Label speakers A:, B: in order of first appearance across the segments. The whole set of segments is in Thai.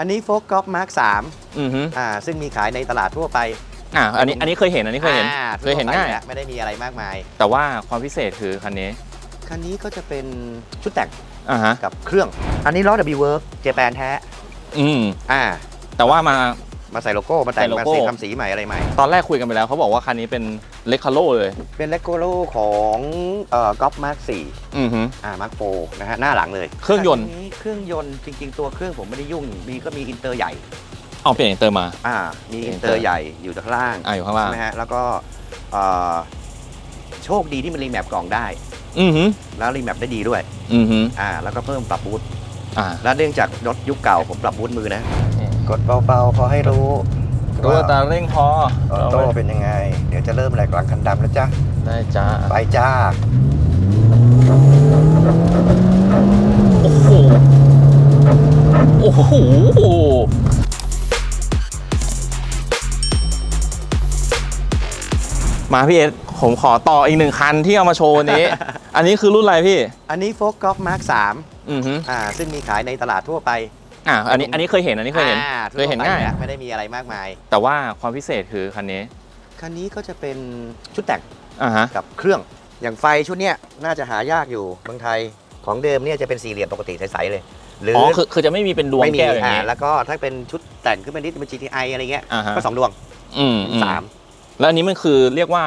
A: อันนี้โฟก o อมาร์คสาม
B: อือฮึ
A: อ่าซึ่งมีขายในตลาดทั่วไป
B: อ่าอันนี้อันนี้เคยเห็นอันนี้เคยเห็น
A: อ่า
B: เคยเห็นง่าย
A: ทั่วไปแหละไม่ได้มีอะไรมากมาย
B: แต่ว่าความพิเศษคือคันนี้
A: คันนี้ก็จะเป็นชุดแต่ง
B: อ่าฮะ
A: กับเครื่อง อันนี้ล้อ W Work เจแปนแท้
B: อืม
A: อ่า
B: แต่ว่ามา
A: มาใส่โลโก้ มาแต่ง
B: ใส่โล
A: มา
B: โก้
A: สีทำสีใหม่อะไรใหม่
B: ตอนแรกคุยกันไปแล้วเขาบอกว่าคันนี้เป็นเลคาโลเลย
A: เป็นเลโก้โลของเอ่อกอล์ฟมาร์คสี่
B: อือฮึ
A: อ่ามาร์คโฟนะฮะหน้าหลังเลย
B: เครื่องยนต์
A: คัเครื่องยนต์จริง ๆ ตัวเครื่องผมไม่ได้ยุ่ง มีก็มีอินเตอร์ใหญ่
B: เอาเปลี่ยนเติมมา
A: อ่า มี
B: อิ
A: อิ
B: น
A: น
B: เต
A: เต
B: อ
A: อ
B: ร์
A: ร์ใหญ่อยู่ข้างล่าง
B: อ่าอยู่ข้างล่าง
A: ใช่ไหมฮะ แล้วก็เอ่อโชคดีที่มันรีแมปกล่องได้
B: อือฮึ
A: แล้วรีแมปได้ดีด้วย
B: อือฮึ
A: อ่า แล้วก็เพิ่มปรับบูท
B: อ่า
A: แล้วเนื่องจากรถยุคเก่าผมปรับบูทมือนะ กดเบาๆพอให้รู้
B: รู้อัตราเร่งพอ
A: ออโต้เป็นยังไง เดี๋ยวจะเริ่มแหลกหลังคันดำแล้วจ้ะ
B: ได้จ้า
A: ไปจ้า
B: โอ้โหโอ้โหมาพี่เอสผมขอต่ออีกหนึ่งคันที่เอามาโชว์วันนี้ อันนี้คือรุ่นอะไรพี่
A: อันนี้โฟก o อมาร์คสาม
B: อือฮึ
A: อ่าซึ่งมีขายในตลาดทั่วไป
B: อ่าอันนี้อันนี้เคยเห็นอันนี้เคยเห็น
A: อ่า
B: เคยเห็นง่าย
A: ทั่วไปแหละไม่ได้มีอะไรมากมาย
B: แต่ว่าความพิเศษคือคันนี้
A: คันนี้ก็จะเป็นชุดแต่ง
B: อ่าฮะ
A: กับเครื่องอย่างไฟชุดเนี้ยน่าจะหายากอยู่เมืองไทยของเดิมเนี่ยจะเป็นสี่เหลี่ยมปกติใสๆเลยหรือ
B: อ๋อ
A: อ
B: คือคือจะไม่มีเป็นดวง
A: ไม่มี
B: แก้วอย่าง
A: อ่า
B: นี้
A: แล้วก็ถ้าเป็นชุดแต่งขึ้นเป็นนิดเป็น GTI อะไรเงี้ย
B: อ่าฮะ
A: ก็สองดวง
B: อืมอืม
A: สาม
B: แล้วอันนี้มันคือเรียกว่า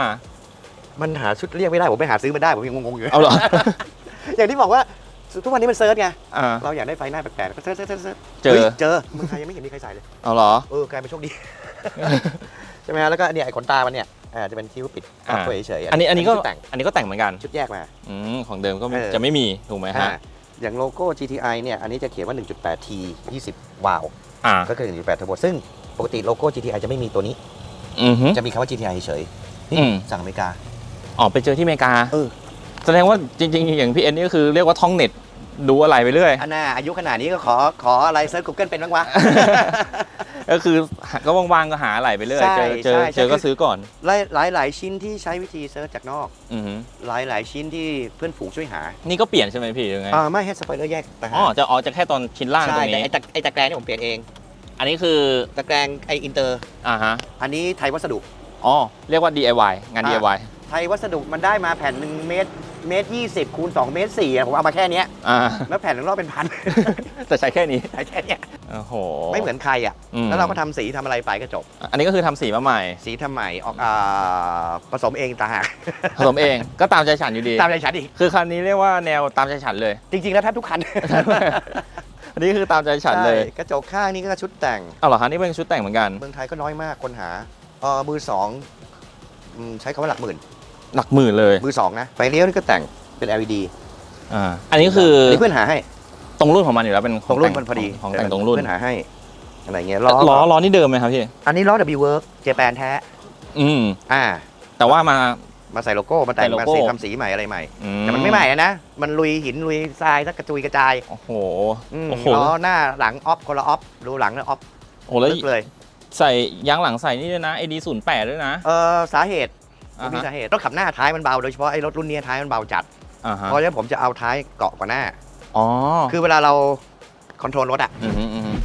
A: มันหาชุดเรียกไม่ได้ผมไปหาซื้อมาได้ผมยังงงๆอยู่
B: เอาเหรอ
A: อย่างที่บอกว่า ทุกวันนี้มันเซิร์ชไง
B: อ่า
A: เราอยากได้ไฟหน้าแปลกๆก็เซิร์ชเซิร์ชเซิร์ชเซิร์ช
B: เจอ
A: ฮ้ยเจอเมืองไทยยังไม่เห็นมีใครใส่เลย
B: เอาเหรอ
A: เออกลายเป็นโชคดี ใช่ไหมฮะแล้วก็เนี่ยไอ้ขนตามันเนี่ยอ่าจะเป็นคิ้วปิด
B: อ่า
A: ตัวเฉยๆ
B: อันนี้อันนี้ก็
A: ชุดแต่ง
B: อันนี้ก็แต่งเหมือนกัน
A: ชุดแยกมา
B: อืมของเดิมก็ไม่
A: เออ
B: จะไม่มีถูกไหมฮะ
A: อ่าอย่างโลโก้ GTI เนี่ยอันนี้จะเขียนว่า 1.8T 20 วาล์ว
B: อ่า
A: ก็คือ 1.8เทอร์โบซึ่งปกติโลโก้ GTI จะไม่มีตัวนี้
B: อือฮึ
A: จะมีคำว่า GTI เฉยๆนี่
B: อืม
A: สั่งอเมริกา
B: อ๋อไปเจอที่อเมริกา
A: เออ
B: แสดงว่าจริงๆ อย่างพี่เอ็นนี่ก็คือเรียกว่าท่องเน็ต ดูอะไรไปเรื่อย
A: อันน่าอายุขนาดนี้ก็ขอขออะไรเซิร์ช Google เป็นบ้างวะ
B: ก็คือก็ว่างๆก็หาอะไรไปเรื่อย
A: ใช่
B: เจอเจอ
A: ใช่ใช่
B: เจอก็ซื้อก่อน
A: หลายหลายหลายชิ้นที่ใช้วิธีเซิร์ชจากนอก
B: อือฮึ
A: หลายหลายชิ้นที่เพื่อนฝูงช่วยหา
B: นี่ก็เปลี่ยนใช่ไหมพี่ยังไง
A: อ่าไม่ให้สปอยเลอร์แยกแต่
B: อ๋อจะอ๋อจะแค่ตอนชิ้นล่างต
A: ใช่
B: รง
A: แต่
B: นี้
A: ไอ้ตะไอ้ตะแกรงนี่ผมเปลี่ยนเอง
B: อันนี้คือ
A: ตะแกรงไออินเตอร์
B: อ่าฮะ
A: อันนี้ไทยวัสดุ
B: อ๋อเรียกว่า DIY งาน
A: อ่า
B: DIY
A: ไทยวัสดุมันได้มาแผ่นหนึ่งเมตร เมตรยี่สิบคูณสองเมตรสี่อะผมเอามาแค่เนี้ย
B: อ่า
A: แล้วแผ่นหนึ่งรอบเป็นพัน
B: แต่ใช้แค่นี้
A: ใช้แค่เนี้ย
B: โอ้โห
A: ไม่เหมือนใครอะ
B: อืม
A: แล้วเราก็ทำสีทำอะไรไปก็จบ
B: อันนี้ก็คือทำสีมาใหม่
A: สีทำใหม่ออกอ่าผสมเองต่างหาก
B: ผสมเอง ก็ตามใจฉันอยู่ดี
A: ตามใจฉันอีก
B: คือคันนี้เรียกว่าแนวตามใจฉันเลย
A: จริง ๆ แล้วแทบทุกคัน
B: อันนี้คือตามใจฉันเลย
A: ใช่กระจกข้างนี่ก็ชุดแต่ง
B: เอาเหรอคะนี่เป็นชุดแต่งเหมือนกัน
A: เมืองไทยก็น้อยมากคนหาเออมือสองอืมใช้คำว่าหลักหมื่น
B: หลักหมื่นเลย
A: มือสองนะไฟเลี้ยวนี่ก็แต่งเป็น LED
B: อ่าอันนี้คือ
A: นี่เพื่อนหาให้
B: ตรงรุ่นของมันอยู่แล้วเป็นข
A: ต
B: อ
A: รงงรุ่น
B: แต่
A: มันพอดี
B: ของแต่งตรงรุ่น
A: เพื่อนหาให้อะไรเงี้ย
B: ล้
A: ล้
B: อ
A: อ
B: ล้อนี่เดิมไหมครับพี่
A: อันนี้ล้อ W Work เจแปนแท้
B: อืม
A: อ่า
B: แต่ว่ามา
A: มาใส่โลโก้มาแต่ง
B: ใส่โล
A: มา
B: โก้
A: สีทำสีใหม่อะไรใหม่
B: อื
A: แต่มันไม่ใหม่อะนะ มันลุยหินลุยทรายสักกระจุยกระจาย
B: โอ้โห
A: อืม
B: โอ้โห
A: ล้อหน้าหลังออฟคนละออฟดูหลังนะออฟ
B: โอ้โหแล้ว
A: ลึกเลย
B: ใส่ยางหลังใส่นี่ด้วยนะ AD 0 8ด้วยนะ
A: เออสาเหตุ ผ
B: อ่าม
A: มี
B: ฮะ
A: สาเหตุรถขับหน้าท้ายมันเบาโดยเฉพาะไอ้รถรุ่นเนี้ยท้ายมันเบาจัด
B: อ่าฮะ
A: เพราะฉะนั้นผมจะเอาท้ายเกาะกว่าหน้า
B: อ๋อ
A: คือเวลาเราคอนโทรลรถอะ
B: อืมอืมอืม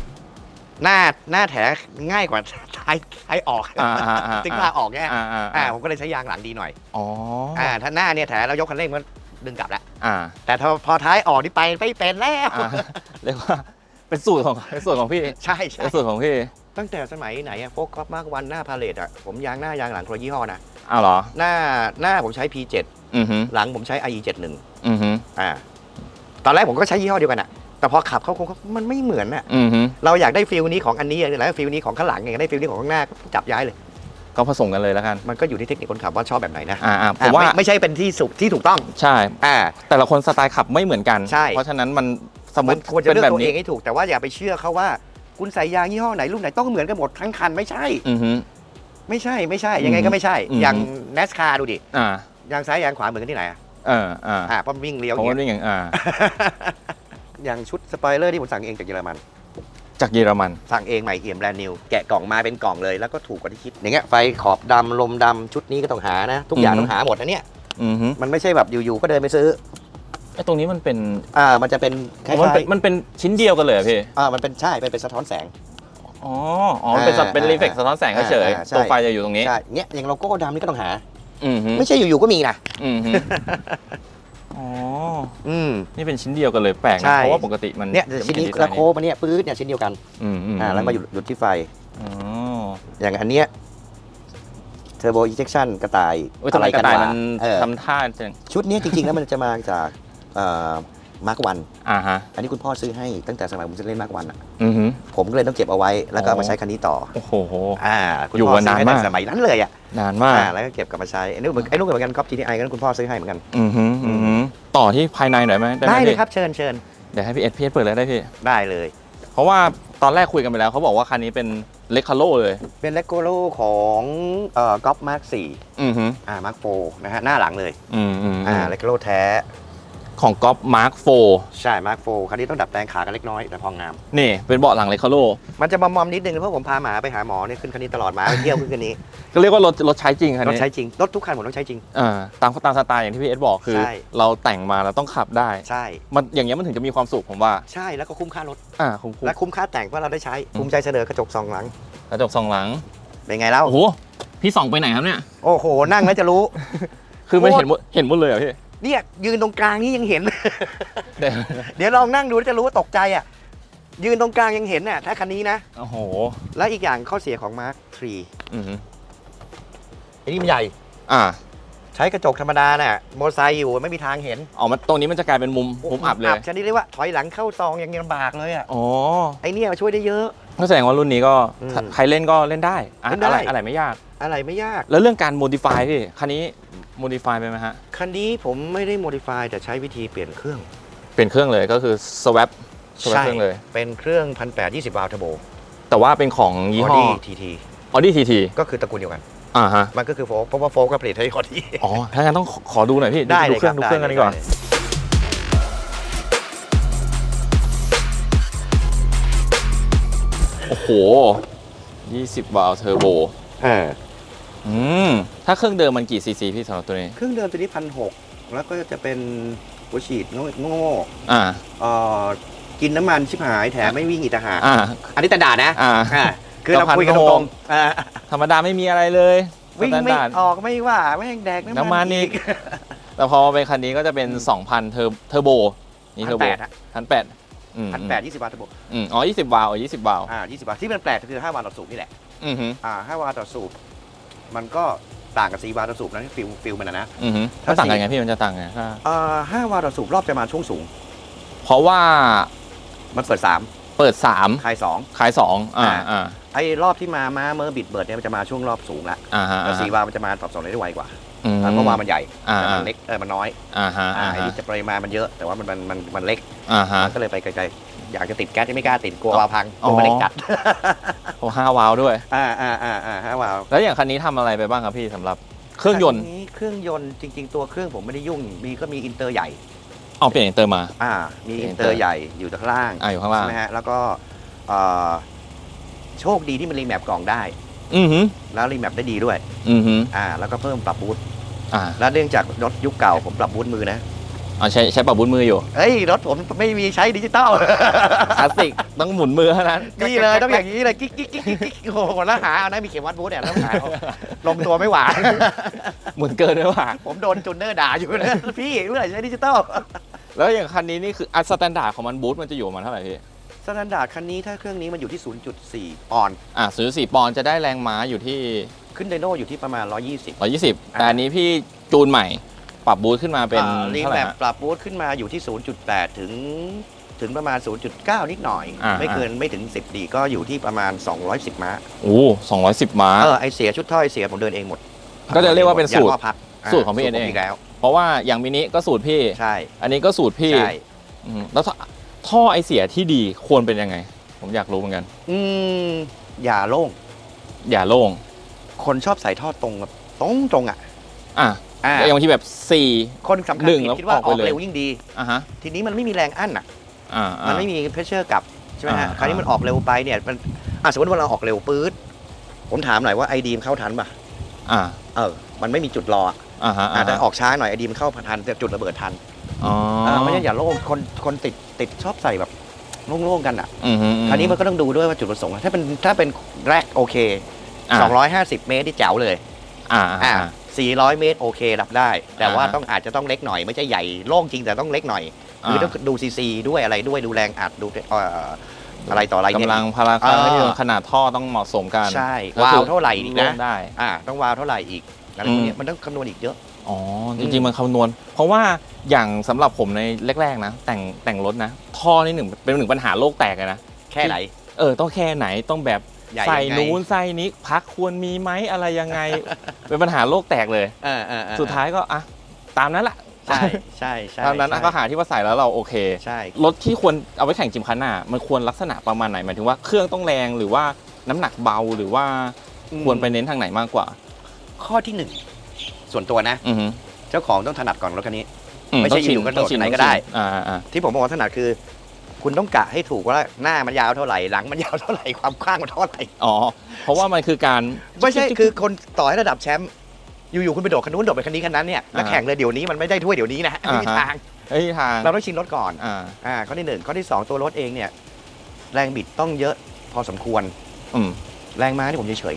A: หน้าหน้าแถง่ายกว่าท้ายท้ายออก
B: อ่าอ่าอ่า
A: ถึงพาออกเนี่ย
B: อ่าอ่า
A: อ่า
B: อ่า
A: ผมก็เลยใช้ยางหลังดีหน่อย
B: อ๋อ
A: อ่าถ้าหน้าเนี่ยแถเรายกคันเร่งมันดึงกลับแล้ว
B: อ่า
A: แต่ถ้าพอท้ายออกนี่ไปไม่เป็นแล้ว
B: อ่าเรียกว่าเป็นสูตรของเป็นสูตรของพี่
A: ใช่ใช่
B: เป็นสูตรของพี่
A: ตั้งแต่สมัยไหนอะโฟกัสมากวันหน้าพาเลตอะผมยางหน้ายางหลังคนละยี่ห้อนะ
B: อ้าวเหรอ
A: หน้าหน้าผมใช้ P7
B: อือฮึ
A: หลังผมใช้ IE71
B: อือฮึ
A: อ่าตอนแรกผมก็ใช้ยี่ห้อเดียวกันอะแต่พอขับเขาคงมันไม่เหมือนอะ
B: อือฮึ
A: เราอยากได้ฟิลนี้ของอันนี้แล้วฟิลนี้ของข้างหลังอยากได้ฟิลนี้ของข้างหน้าจับย้ายเลย
B: ก็ผสมกันเลยแล้วกัน
A: มันก็อยู่ที่เทคนิคคนขับว่าชอบแบบไหนนะ
B: อ่าอ่าผ
A: อ่าม
B: ว่า
A: ไม่ไม่ใช่เป็นที่สุดที่ถูกต้อง
B: ใช่
A: อ่า
B: แต่ละคนสไตล์ขับไม่เหมือนกัน
A: ใช่
B: เพราะฉะนั้นมันสมม
A: มัน
B: ติ
A: ควรจะ
B: เป็น
A: เลือก
B: แบบ
A: ตัวเอ
B: นี้
A: งให้ถูกแต่ว่าอย่าไปเชื่อเขาว่า คุณใส่ยางยี่ห้อไหนรุ่นไหนต้องเหมือนกันหมดทั้งคันไม่ใช่
B: อือฮึ
A: ไม่ใช่ไม่ใช่ยังไงก็ไม่ใช่
B: อืม
A: อย่าง NASCAR ดูดิ
B: อ่า
A: ยางซ้ายยางขวาเหมือนกันที่ไหนอะ
B: เอออ่า
A: อ่าเพราะมันวิ่งเลี้ยวอ
B: เพ
A: ย่า
B: ราะ
A: ง
B: ว่า
A: เงี้ย
B: นี่อย่างอ่า
A: อย่างชุดสปอยเลอร์ที่ผมสั่งเองจากเยอรมัน
B: จากเยอรมัน
A: สั่งเองใหม่เอี่ยมแบรนด์นิว แกะกล่องมาเป็นกล่องเลยแล้วก็ถูกกว่าที่คิด อย่างเงี้ยไฟขอบดำลมดำชุดนี้ก็ต้องหานะ ทุกอย่าง
B: อือฮึ
A: ต้องหาหมดนะเนี่ย
B: อือฮึ
A: มันไม่ใช่แบบอยู่ๆก็เดินไปซื้อ
B: ไอ้ตรงนี้มันเป็น
A: อ่ามันจะเป็นคล้า
B: มันเป็น
A: ย
B: มันเป็นชิ้นเดียวกันเลยเหรอพี่
A: ๆอ่ามันเป็นใช่เป็นเป็นสะท้อนแสง
B: อ๋อ อ๋อมันเป็นสะ
A: อ่า
B: เป็นรีเฟกสะท้อนแสงเฉย
A: อ่า
B: ๆ
A: ใช่
B: ตัวไฟจะอยู่ตรงนี้
A: ใช่เนี้ยอย่างโลโก้ดำนี่ก็ต้องหา
B: อืมฮึ
A: ไม่ใช่อยู่ๆก็มีนะ
B: อืมฮึอ๋อ
A: อืม
B: นี่เป็นชิ้นเดียวกันเลยแปลก
A: ใช่
B: นะเพราะว่าปกติมัน
A: เนี่ย
B: จะ
A: ชิ้นนี้
B: ไม่เห็
A: กระ
B: ดีไซ
A: โค้งมาเนี่ยปื๊ดเนี่ยชิ้นเดียวกัน
B: อืมอืม
A: อ่าแล้วมาหยุดหยุดที่ไฟ
B: อ๋อ
A: อย่างอันเนี้ยเทอร์โบอินเจคชันกระต่าย
B: เอ้ยทำไมกระต่ายมัน
A: เออ
B: ทำท่าจัง
A: ชุดเนี้ยจริงๆแล้วมันจะมาจาก มาร์กวัน
B: อ่าฮะ
A: อันนี้คุณพ่อซื้อให้ตั้งแต่สมัยผมเล่นมาร์กวันอะ
B: อือฮึ
A: ผมก็เลยต้องเก็บเอาไว้แล้วก็เอา
B: อ๋
A: มา
B: อ
A: ใช้คันนี้ต่อ
B: โอ้โห
A: อ่าคุณ
B: อยู่
A: พ่อ
B: มา
A: ซื้
B: นาน
A: ให้
B: มาก
A: ตั้งแต่สมัยนั้นเลยอะ
B: นานมาก
A: อ่าแล้วก็เก็บกลับมาใช้ไอ้นู่นเหมือนไอ้นู่นเหมือนกันก๊อป GTI ก็คุณพ่อซื้อให้เหมือนกัน
B: อือฮึอือฮึต่อที่ภายในหน่อยไหมได้ไหม
A: ได้เลย
B: พี่
A: ครับเชิญเชิญ
B: เดี๋ยวให้พี่เอสพีเอสเปิดเลยได้พี่
A: ได้เลย
B: เพราะว่าตอนแรกคุยกันไปแล้วเขาบอกว่าคันนี้เป็นเลคคาโลเลย
A: เป็นเลโกโลของเอ่อก๊อปมาร์คสี่
B: อือฮึ
A: อ่ามาร์คโฟนะฮะหน้าหลังเลย
B: อืมอืม
A: อ่าเลโกโลแท้
B: ของก๊อฟมาร์คโฟ
A: ใช่มาร์คโฟคันนี้ต้องดัดแปลงขากันเล็กน้อยแต่พองาม
B: นี่เป็นเบาะหลังเลคคาโล
A: มันจะมอมๆนิดนึงเพราะผมพาหมาไปหาหมอเนี่ยขึ้นคันนี้ตลอดหมาไปเที่ยวขึ้นคันนี้
B: ก็เรียกว่ารถรถใช้จริงคัน
A: รถ
B: นี้
A: ใช้จริงรถทุกคันผมต้องใช้จริง
B: อ่าตามตามสไตล์อย่างที่พี่เอสบอกคือ
A: ใช่
B: เราแต่งมาเราต้องขับได้
A: ใช่
B: มันอย่างเงี้ยมันถึงจะมีความสุขผมว่า
A: ใช่แล้วก็คุ้มค่ารถ
B: อ่าคุ้มคุ้ม
A: และคุ้มค่าแต่งเพราะเราได้ใช้
B: อืม
A: ภูมิใจเสนอกระจกสองหลัง
B: กระจกสองหลัง
A: เป็นไงแล้ว
B: โอ้โหพี่ส่องไปไหนครับเนี่ย
A: โอ้โหนั่งแล้วจะรู้
B: คือมัน
A: โคตร
B: เห็นหมดเห็นหมดเลยเหรอพี่
A: เนี่ยยืนตรงกลางนี่ยังเห็น
B: เดี๋ยว
A: เดี๋ยวลองนั่งดูแล้วจะรู้ว่าตกใจอะ ยืนตรงกลางยังเห็นน่ะถ้าคันนี้นะ
B: โอ้โห
A: แล้วอีกอย่างข้อเสียของมาร์ค3
B: อือฮึ
A: อันนี้มันใหญ่
B: อ่า
A: ใช้กระจกธรรมดาน่ะมอเตอร์ไซค์อยู่ไม่มีทางเห็น
B: ออกมาตรงนี้มันจะกลายเป็นมุมมุมอับเลย
A: ชนิดเรียกว่าถอยหลังเข้าซองยังลำบากเลยอะ
B: อ๋อ
A: ไอเนี่ยช่วยได้เยอะ
B: ก็แสดงว่ารุ่นนี้ก็
A: อืม
B: ใครเล่นก็เล่นได้อะ
A: เล่นได้
B: อะไรอะไรไม่ยาก
A: อะไรไม่ยาก
B: แล้วเรื่องการโมดิฟายพี่คันนี้ โมดิฟายไปไหมฮะ
A: คันนี้ผมไม่ได้โมดิฟายแต่ใช้วิธีเปลี่ยนเครื่อง
B: เปลี่ยนเครื่องเลยก็คือสว a p สว a p เครื่องเลย
A: เป็นเครื่องพันแปดยี่สิบวาล์วเทอร์โบ
B: แต่ว่าเป็นของยี่ห้อ
A: ทีที
B: Audi TT
A: ก็คือตระกูลเดียวกัน
B: อ่าฮะ
A: มันก็คือโฟกเพราะว่าโฟกก็ผลิตให้ออดี้
B: อ๋อ ถ้างั้นต้องขอขอดูหน่อยพี่
A: ได้
B: ดู
A: เลย
B: เครื่องดูเครื่องกันดีกว่า
A: ได้เลย
B: โอ้โห 20 วาล์วเทอร์โบ
A: อ่า
B: อืมถ้าเครื่องเดิมมันกี่ซีซีพี่สำหรับตัวนี้
A: เครื่องเดิมตัวนี้พันหกแล้วก็จะเป็นหัวฉีดโง่โง่
B: อ่า
A: เอ่อกินน้ำมันชิบหายแถมไม่วิ่งอีกต่างหาก
B: อ่า
A: อันนี้แต่ด่านะ
B: อ่า
A: อ่าคือเราคุยกันตรงๆอ่า
B: ธรรมดาไม่มีอะไรเลย
A: วิ่ง
B: สแตน
A: ไม่
B: ดาร์ด
A: ออกไม่ว่าแม่งแดก
B: น้ำ
A: น้ำ
B: มั
A: มันน
B: อี
A: อี
B: ก
A: ก
B: แต่พอเป็นคันนี้ก็จะเป็น 2,000 เทอร์เทอร์โบนี่เทอร์โบ
A: 1,800อะ
B: พันแปดอืม
A: พันแปดยี่สิบบาททั้งหมด
B: อืมอ๋อ20วาล์ว20วาล์ว
A: อ่ายี่สิบบาทที่มันแปลกคือห้าวาล์วต่อสูบนี่แหละ
B: อือฮึ
A: อ่าห้าวาล์วต่อสูบ มันก็ต่างกับสี่วาล์วต่อสูบนะฟิลฟิลมันนะนะ
B: อือฮึ
A: ถ้า
B: ถ้าต่างกัน
A: สี่
B: ไงพี่มันจะต่างไงถ้า
A: อ่าห้าวาล์วต่อสูบรอบจะมาช่วงสูง
B: เพราะว่า
A: มันเปิดสาม
B: เปิด3
A: คลายสอง
B: ขาย2อ่า
A: อ่า
B: อ่า
A: ไอ้รอบที่มามาเมอร์บิดเบิร์ดเนี่ยมันจะมาช่วงรอบสูงละ
B: อ่าฮะ
A: แต่สี่วาล์วมันจะมาตอบสนองได้ไวกว่า
B: อืม
A: เพราะวาล์วมันใหญ่
B: อ่า
A: แต่มันเล็กเออมันน้อย
B: อ่าฮะ
A: อ่า
B: อ่า
A: ไอ้
B: ฮะ
A: นี่จะปริมาณมันเยอะแต่ว่ามันมันมันมันเล็ก
B: อ่าฮะ
A: มันก็เลยไปไกลๆ อยากจะติดแก๊สยังไม่กล้าติดกลัว
B: อ๋อ
A: วาล์วพังก
B: อ๋
A: ลั
B: อ
A: วมันเล็กจัด
B: โอ้ห้าวาล์วด้วย
A: อ่าอ่าอ่าอ่าห้าวาล์ว
B: แล้วอย่างคันนี้ทำอะไรไปบ้างครับพี่สำหรับเครื่องยนต์
A: คัเครื่องยนต์จริง ๆ ตัวเครื่องผมไม่ได้ยุ่ง มีก็มีอินเตอร์ใหญ่
B: เอาเปลี่ยนเติมมา
A: อ่า มี
B: เปลี่
A: อิ
B: ยน
A: น
B: เต
A: เต
B: อ
A: อ
B: ร์
A: ร์ใหญ่อยู่ข้างล่าง
B: อ่าอยู่ข้างล่าง
A: ใช่ไหมฮะแล้วก็เอ่อโชคดีที่มันรีแมปกล่องได้
B: อือฮึ
A: แล้วรีแมปได้ดีด้วย
B: อือฮึ
A: อ่า แล้วก็เพิ่มปรับบูท
B: อ่า
A: แล้วเนื่องจากรถยุคเก่าผมปรับบูทมือนะ
B: เอาใช้ใช้ปรับบุญมืออยู่
A: เอ้ยรถผมไม่มีใช้ดิจิตอล
B: คลาสสิกต้องหมุนมือเท่านั้น
A: นี่เลยต้องอย่างนี้เลยกิ๊กกิ๊กกิ๊กกิ๊กกิ๊กโอ้โหแล้วหาเอานะมีเข็มวัดบูทเนี่ยแล้วหาเอาลงตัวไม่หวาน
B: หมุนเกินด้วยว่ะ
A: ผมโดนจูนเนอร์ด่าอยู่นะพี่เมื่อไหร่จะใช้ดิจิตอล
B: แล้วอย่างคันนี้นี่คืออันสแตนดาร์ดของมันบูทมันจะอยู่ประมาณเท่าไหร่พี่
A: สแตนดาร์ดคันนี้ถ้าเครื่องนี้มันอยู่ที่ 0.4ออน
B: อ่าศูนย์สี่ปอนด์จะได้แรงม้าอยู่ที่
A: ขึ้นไดโน่อยู่ที่ประมาณ 120
B: 120แต่อันนี้พี่จูนใหม่ ปรับบูทขึ้นมาเป็น
A: รี
B: เท่าไห
A: แม
B: ร่
A: ป
B: ฮะ
A: ปรับบูทขึ้นมาอยู่ที่ 0.8 ถึงถึงประมาณ 0.9 นิดหน่อย
B: อ่า
A: ไม่เกินไม่ถึง 10 ดีก็อยู่ที่ประมาณ 210 ม้า
B: โอ้สองร้อยสิบม้า
A: เออไอเสียชุดถ้อยเสียผมเดินเองหมด
B: ก็จะเรียกว่าเป็นสูตร
A: อย่งหม้อพัก
B: สูตรของพี่เอ็นเอง
A: สูตรผมกแล้ว
B: เพราะว่าอย่างมินิก็สูตรพี่
A: ใช่
B: อันนี้ก็สูตรพี่
A: ใช่
B: อืมแล้วท่อท่อไอเสียที่ดีควรเป็นยังไง ผมอยากรู้เหมือนกัน
A: อืมอย่าโล่ง
B: อย่าโล่ง
A: คนชอบใส่ท่อตรงแบบตรงตรงๆอะ
B: อะ
A: อ่า
B: อย่างบางทีแบบสี่
A: คนสำคัญ
B: หนึ่ง
A: ผิด
B: แล้ว
A: คิดว่า
B: ออก
A: อ
B: ไป
A: อก
B: เลย
A: เร็วยิ่งดี
B: อะฮะ
A: ทีนี้มันไม่มีแรงอั้นอะ
B: อ่า
A: มั
B: อ่าน
A: ไม่มีเพรสเชอร์กลับใช่ไหมฮะ
B: อ่า
A: คราวนี้มันออกเร็วไปเนี่ย มันอะสมมติว่าเราออกเร็วปื๊ด ผมถามหน่อยว่าไอดีมเข้าทันป่ะ
B: อ่า
A: เออ มันไม่มีจุดรออะ
B: อ่าฮะ
A: อะ
B: อ่า
A: แต่
B: ฮะ
A: ออกช้าหน่อยไอดีมเข้าทันแต่จุดระเบิดทัน
B: อ๋อ
A: อ่าไม่ใช่อย่าโล่งคนคนติดติดชอบใส่แบบโล่งๆกันอะ
B: อืมฮึ
A: คราวนี้มันก็ต้องดูด้วยว่าจุดประสงค์อะถ้าเป็นถ้าเป็นแรกโอเค
B: อ่า
A: 250 เมตรที่แจ๋วเลย
B: อ่า
A: อ่า
B: อ่า
A: 400 เมตรโอเครับได้ แต่ว่า
B: อ่าฮะ
A: ต้องอาจจะต้องเล็กหน่อยไม่ใช่ใหญ่โล่งจริงแต่ต้องเล็กหน่อยคือต้องดูซีซีด้วยอะไรด้วยดูแรงอัดดูเอ่ออะไรต่ออะไรเนี่ย
B: กำลังพลา
A: เอ
B: คา
A: อ
B: ร์ขนาดท่อต้องเหมาะสมกัน
A: ใช่
B: ก็คือ
A: วาล์วเท่าไหร่อีกนะ
B: ร่วมได้
A: อ่าต้องวาล์วเท่าไหร่อีกอะไรพวกเนี้ยมันต้องคำนวณอีกเยอะ
B: อ๋อจริงๆมันคำนวณ เพราะว่าอย่างสำหรับผมในแรกๆนะ แต่งแต่งรถนะ ท่อนี่หนึ่งเป็นหนึ่งปัญหาโลกแตกเลยนะ
A: แค่ไหน
B: เออต้องแค่ไหนต้องแบบ
A: ใหญ่
B: ใส่
A: ยังไง
B: นู้นใส่นี้พักควรมีไหมอะไรยังไง เป็นปัญหาโลกแตกเลย
A: เออเออเออ
B: สุดท้ายก็อะตามนั้นแหละ
A: ใช่ใช่ใช่
B: ตามนั้นอะ
A: ใช่
B: ก็หาที่ว่าใส่แล้วเราโอเค
A: ใช่
B: รถที่ควรเอาไว้แข่งจิมคันหน้ามันควรลักษณะประมาณไหนหมายถึงว่าเครื่องต้องแรงหรือว่าน้ำหนักเบาหรือว่าควรไปเน้นทางไหนมากกว่า
A: ข้อที่หนึ่งส่วนตัวนะ
B: อือฮึ
A: เจ้าของต้องถนัดก่อนรถคันนี้
B: อื
A: ไม่ใช่
B: ต้งชิน
A: อยู่ๆก็โดด
B: ต้องชิ
A: ไหนก็ได้
B: ต้องชิอ่าอ่า
A: ที่ผมบอกว่าถนัดคือ คุณต้องกะให้ถูกว่าหน้ามันยาวเท่าไหร่หลังมันยาวเท่าไหร่ความกว้างมันเท่าไหร่
B: อ๋อ เพราะว่ามันคือการ
A: ไม่ใช่คือคนต่อให้ระดับแชมป์อยู่ๆคุณไปโดดคันนู้นโดดไปคันนี้คันนั้นเนี่ยแล้วแข่งเลยเดี๋ยวนี้มันไม่ได้ถ้วยเดี๋ยวนี้นะไม่มีทาง
B: เฮ้ยทาง
A: เราต้องชินรถก่อน
B: อ่า
A: อ่าข้อที่หนึ่งข้อที่สองตัวรถเองเนี่ย แรงบิดต้องเยอะพอสมควร
B: อืม
A: แรงม้าที่ผมเฉย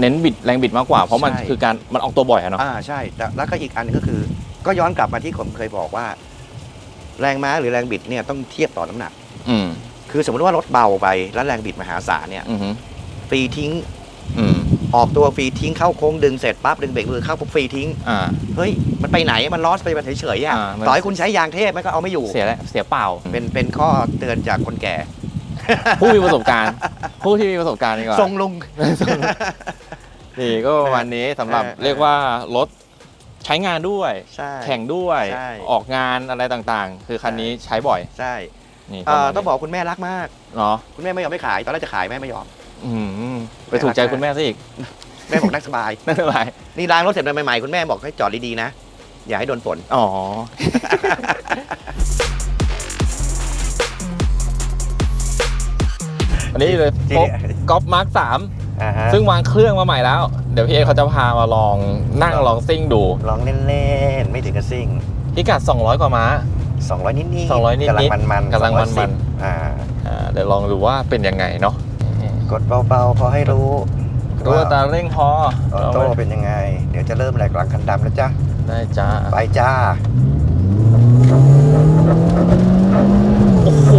B: เน้นบิดแรงบิดมากกว่า เพราะมัน
A: ใช่
B: คือการมันออกตัวบ่อยอะ
A: ๆ
B: เนาะ
A: อ่าใช่แต่แล้วก็อีกอันหนึงก็คือ ก็ย้อนกลับมาที่ผมเคยบอกว่า แรงม้าหรือแรงบิดเนี่ยต้องเทียบต่อน้ำหนัก
B: อืม
A: คือสมมติว่ารถเบาไปแล้วแรงบิดมหาศาลเนี่ย
B: อืม
A: ฟรีทิ้ง
B: อืม
A: ออกตัวฟรีทิ้งเข้าโค้งดึงเสร็จปั๊บดึงเบรกมือเข้าปุ๊บฟรีทิ้ง
B: อ่า
A: เฮ้ยมันไปไหนมันลอสไปมันเฉยๆอะ
B: อ่ามัน
A: ต่อให้คุณใช้ยางเทพมันก็เอาไม่อยู่
B: เสียแล้วเสียเปล่า
A: เป็นเป็นข้อเตือนจากคนแก่
B: ผู้มีประสบการณ์ ผู้ที่มีประสบการณ์ดีกว่า
A: ทรงลุง
B: นี่ก็ประมาณนี้สำหรับ
A: เออ
B: เรียกว่ารถ ใช้งานด้วย
A: ใช่
B: แข่งด้วย
A: ใช่
B: ออกงานอะไรต่างๆ คือคันนี้ใช้บ่อย
A: ใช่
B: นี่
A: เอ่อ
B: ประมาณนี้
A: ต้องบอกคุณแม่รักมาก
B: เนาะ
A: คุณแม่ไม่ยอมไม่ขาย ตอนแรกจะขายแม่ไม่ยอม
B: อืมไปถูกใจคุณแม่ซะอีก
A: แม่บอกนั่งสบาย
B: ไม่เป็นไร
A: นี่ล้างรถเสร็จใหม่ๆ คุณแม่บอกให้จอดดีๆนะ อย่าให้โดนฝน
B: อ๋อ อันนี้เลย
A: ที่
B: พบก๊อฟมาร์คสาม
A: อ่าฮะ
B: ซึ่งวางเครื่องมาใหม่แล้ว เดี๋ยวพี่เอเขาจะพามาลองนั่งลองซิ่งดู
A: ลองเล่นๆ ไม่ถึงกับซิ่ง
B: พิกัด 200 กว่าม้า
A: 200 นิดๆ
B: 200นิดๆ
A: กำลังมันๆ
B: กำลังมันๆ
A: 210อ่า
B: อ่าเดี๋ยวลองดูว่าเป็นยังไงเนาะ
A: กดเบาๆพอให้รู้
B: รู้อัตราเร่งพอ
A: ออโต้เป็นยังไง เดี๋ยวจะเริ่มแหลกหลังคันดำแล้วจ้ะ
B: ได้จ้า
A: ไปจ้า
B: โอ้โห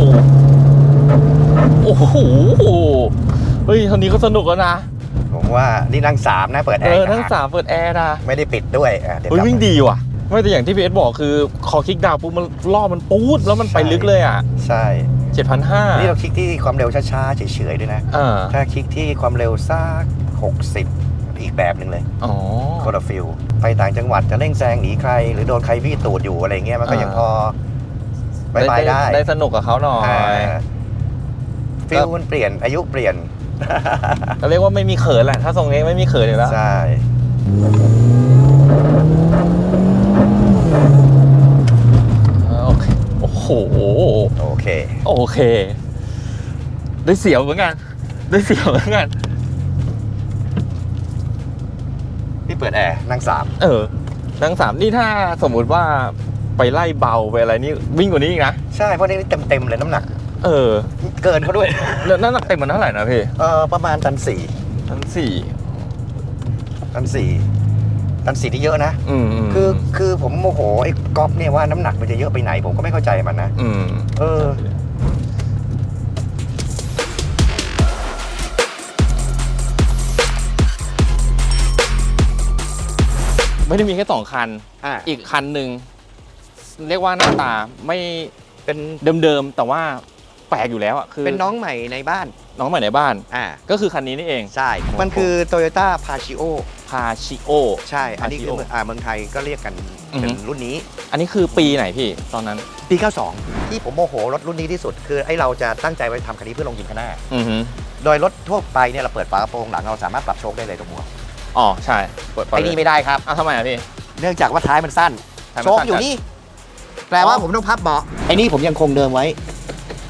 B: โอ้โหเฮ้ยท่านี้ก็สนุกแล้วนะ
A: ผม ว่านี่นั่งสามนะเปิดแอ
B: เอ
A: ร์
B: อทั้งสามเปิดแอร์นะ
A: ไม่ได้ปิดด้วยอะเดี๋ยว
B: เฮ้ย
A: กลับ
B: วิ่งดีว่ะ ไม่แต่อย่างที่พีเอสบอกคือคอคลิกดาวน์ปุ๊บมันล่อบมันปูดแล้วมันไปลึกเลยอะ
A: ใช่
B: 7,500
A: นี่เราคลิกที่ความเร็วช้าๆเฉยๆด้วยนะ
B: อ่า
A: ถ้าคลิกที่ความเร็วสัก60 อีกแบบหนึ่งเลย
B: อ๋อ
A: คนละฟิลไปต่างจังหวัดจะเร่งแซงหนีใคร หรือโดนใครวี่ตูดอยู่อะไรเงี้ยมันก็
B: อ่ายั
A: ยังพอไปไปได้
B: ได้สนุกกับเขาหน่อย
A: อ่าฟิลมันเปลี่ยนอายุเปลี่ยน
B: ก็เรียกว่าไม่มีเขินแหละ ถ้าทรงนี้ไม่มีเขินอยู่แล้ว
A: ใช่
B: โอเค โอ้โห
A: โอเค
B: โอเค ได้เสียวเหมือนกัน ได้เสียวเหมือนกัน
A: พี่เปิดแอร์นั่งสาม
B: เออ นั่งสามนี่ถ้าสมมุติว่าไปไล่เบาไปอะไรนี่วิ่งกว่านี้อีกนะ
A: ใช่ เพราะนี่เต็มๆเลยน้ำหนัก
B: เออ
A: เกินเขาด้วย
B: แล้วน้ำหนักเต็มมันเท่าไหร่นะพี่
A: เออประมาณตันสี่
B: ทั้งสี่
A: ตันสี่ตันสี่ที่เยอะนะ
B: อืมม
A: คือคือผมโมโหไอ้ก๊อฟเนี่ยว่าน้ำหนักมันจะเยอะไปไหน ผมก็ไม่เข้าใจมันนะ
B: อืม
A: เออ
B: ไม่ได้มีแค่สองคัน
A: อะ
B: อีกคันหนึ่งเรียกว่าหน้าตาไม่
A: เป็น
B: เดิมๆ แต่ว่าแปลกอยู่แล้วอะคือ
A: เป็นน้องใหม่ในบ้าน
B: น้องใหม่ในบ้าน
A: อ่า
B: ก็คือคันนี้นี่เอง
A: ใช่ มันคือ Toyota p a c i o
B: พาชิโอ
A: ใช่ อันนี้คือ
B: Pagio
A: อ่าเมืองไทยก็เรียกกัน
B: อือฮึ
A: เป็นรุ่นนี้
B: อันนี้คือปีไหนพี่ตอนนั้น
A: ปี 92 ที่ผมโมโหรถรุ่นนี้ที่สุด คือไอ้เราจะตั้งใจไว้ทำคันนี้เพื่อลงยิมข้างหน้า
B: อือฮึ
A: โดยรถทั่วไปเนี่ยเราเปิดฝากระโปรงหลังเราสามารถปรับโชคได้เลยตรงหัว
B: อ๋อใช่เปิดไป
A: ไอ้นี่ไม่ได้ครับ
B: อะทำไมอะพี่
A: เนื่องจากว่าท้ายมันสั้น
B: ท้ายมัน
A: โชค
B: สั้น
A: อยู่นี่ แปลว่าผมต้องพับเบาะไอ้นี่ผมยังคงเดิมไว้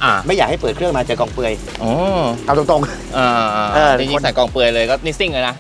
B: อ่า
A: ไม่อยากให้เปิดเครื่องมาเจอกองเปลือย
B: อ๋อ
A: เอาตรง
B: อ่า
A: เออ
B: จริงๆใส่กองเปลือยเลยก็นี่ซิ่งเลยนะ